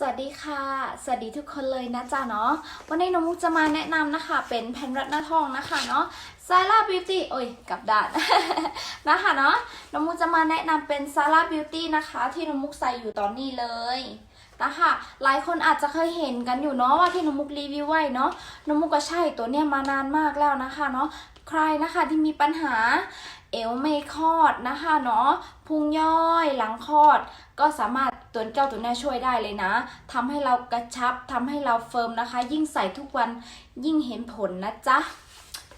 สวัสดีค่ะ สวัสดีทุกคนเลยนะจ๊ะเนาะ วันนี้น้องมุกจะมาแนะนำนะคะ เป็นแผ่นรัดหน้าทองนะคะเนาะซาร่าบิวตี้โอ้ยกับดานนะคะเนาะ น้องมุกจะมาแนะนำเป็นซาร่าบิวตี้นะคะ ที่น้องมุกใส่อยู่ตอนนี้เลยนะคะหลายคนอาจจะเคยเห็นกันอยู่เนาะว่าที่น้องมุกรีวิวไว้เนาะน้องมุกก็ใช่ตัวเนี้ยมานานมากแล้วนะคะเนาะ ใครนะคะที่มีปัญหาเอวไม่คลอดนะคะเนาะพุงย่อยหลังคลอด ก็สามารถตัวเจ้าตัวนี้ช่วยได้เลยนะทำให้เรากระชับทำให้เราเฟิร์มนะคะ ยิ่งใส่ทุกวันยิ่งเห็นผลนะจ๊ะ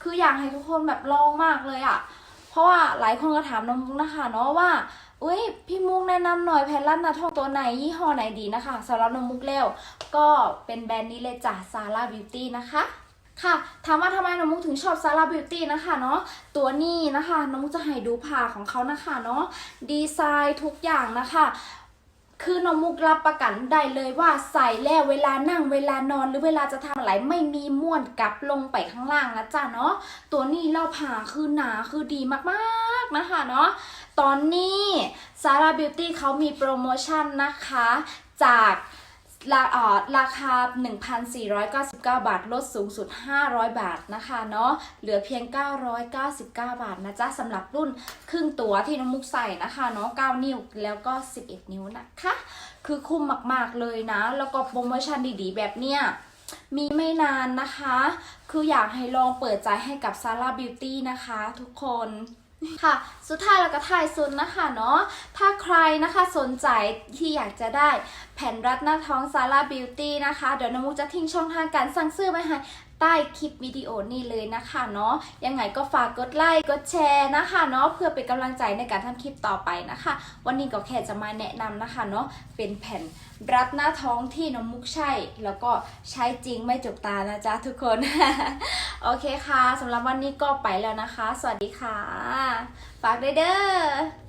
คืออยากให้ทุกคนแบบลองมากเลยอะ่ะ เพราะว่าหลายคนก็ถามน้องมุกนะคะเนาะว่าอุ้ยพี่มุกแนะนำหน่อยแผ่นรัดหนาทองตัวไหนยี่ห้อไหนดีนะคะสำหรับน้องมุกแล้วก็เป็นแบรนด์นี้เลยจ้ะซาร่าบิวตี้นะคะ ค่ะ ถามว่าทำไมน้องมุกถึงชอบซาร่าบิวตี้นะคะเนาะตัวนี้นะคะน้องมุกจะให้ดูผ่าของเขานะคะเนาะดีไซน์ทุกอย่างนะคะคือน้องมุกรับประกันได้เลยว่าใส่แล้วเวลานั่งเวลานอนหรือเวลาจะทำอะไรไม่มีม้วนกลับลงไปข้างล่างนะจ๊ะเนาะตัวนี้เราผ่าคือหนาคือดีมากๆนะคะเนาะตอนนี้ซาร่าบิวตี้เขามีโปรโมชั่นนะคะ จาก ราเอ่อราคา 1,499 บาท ลดสูงสุด 500 บาทนะคะเนาะ เหลือเพียง 999 บาทนะจ๊ะสำหรับรุ่นครึ่งตัวที่น้องมุกใส่นะคะเนาะ 9 นิ้วแล้วก็ 11 นิ้วนะคะ คือคุ้มมากๆเลยนะ แล้วก็โปรโมชั่นดีๆ แบบเนี้ยมีไม่นานนะคะ คืออยากให้ลองเปิดใจให้กับ Sara Beauty นะคะทุกคน ค่ะ สุดท้ายแล้วก็ท้ายสุดนะคะเนาะ ถ้าใครนะคะสนใจที่อยากจะได้แผ่นรัดหน้าท้อง Sara Beauty นะคะ เดี๋ยวน้องมุกจะทิ้งช่องทางการสั่งซื้อไว้ให้ใต้คลิปวิดีโอนี้เลยนะคะเนาะ ยังไงก็ฝากกดไลค์ กดแชร์นะคะเนาะ เพื่อเป็นกำลังใจในการทำคลิปต่อไปนะคะ วันนี้ก็แค่จะมาแนะนำนะคะเนาะ เป็นแผ่นรัดหน้าท้องที่น้องมุกใช้ แล้วก็ใช้จริงไม่จกตานะจ๊ะทุกคน โอเคค่ะสำหรับวันนี้ก็ไปแล้วนะคะ สวัสดีค่ะฝากด้วยเด้อ